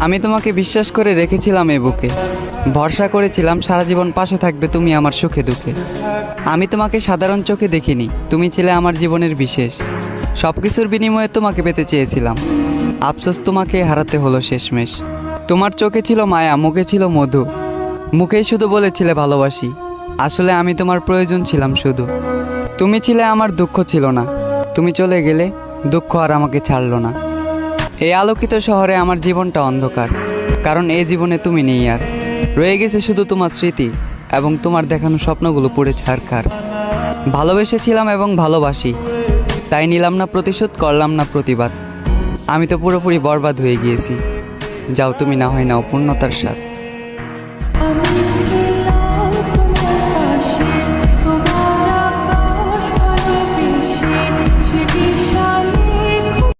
আমি তোমাকে বিশ্বাস করে রেখেছিলাম এ বুকে। ভরসা করেছিলাম সারা জীবন পাশে থাকবে তুমি আমার সুখে দুঃখে। আমি তোমাকে সাধারণ চোখে দেখিনি, তুমি ছিলে আমার জীবনের বিশেষ। সব কিছুর বিনিময়ে তোমাকে পেতে চেয়েছিলাম। আফসোস তোমাকে হারাতে হলো শেষমেশ। তোমার চোখে ছিল মায়া, মুখে ছিল মধু। মুখেই শুধু বলেছিলে ভালোবাসি। আসলে আমি তোমার প্রয়োজন ছিলাম শুধু। তুমি ছিলে আমার দুঃখ ছিল না। তুমি চলে গেলে দুঃখ আর আমাকে ছাড়লো না। এই আলোকিত শহরে আমার জীবনটা অন্ধকার, কারণ এই জীবনে তুমি নেই আর। রয়ে গেছে শুধু তোমার স্মৃতি এবং তোমার দেখানো স্বপ্নগুলো পুড়ে ছাড়খার ভালোবেসেছিলাম এবং ভালোবাসি, তাই নিলাম না প্রতিশোধ, করলাম না প্রতিবাদ। আমি তো পুরোপুরি বরবাদ হয়ে গিয়েছি। যাও তুমি না হয় নাও পূর্ণতার স্বাদ।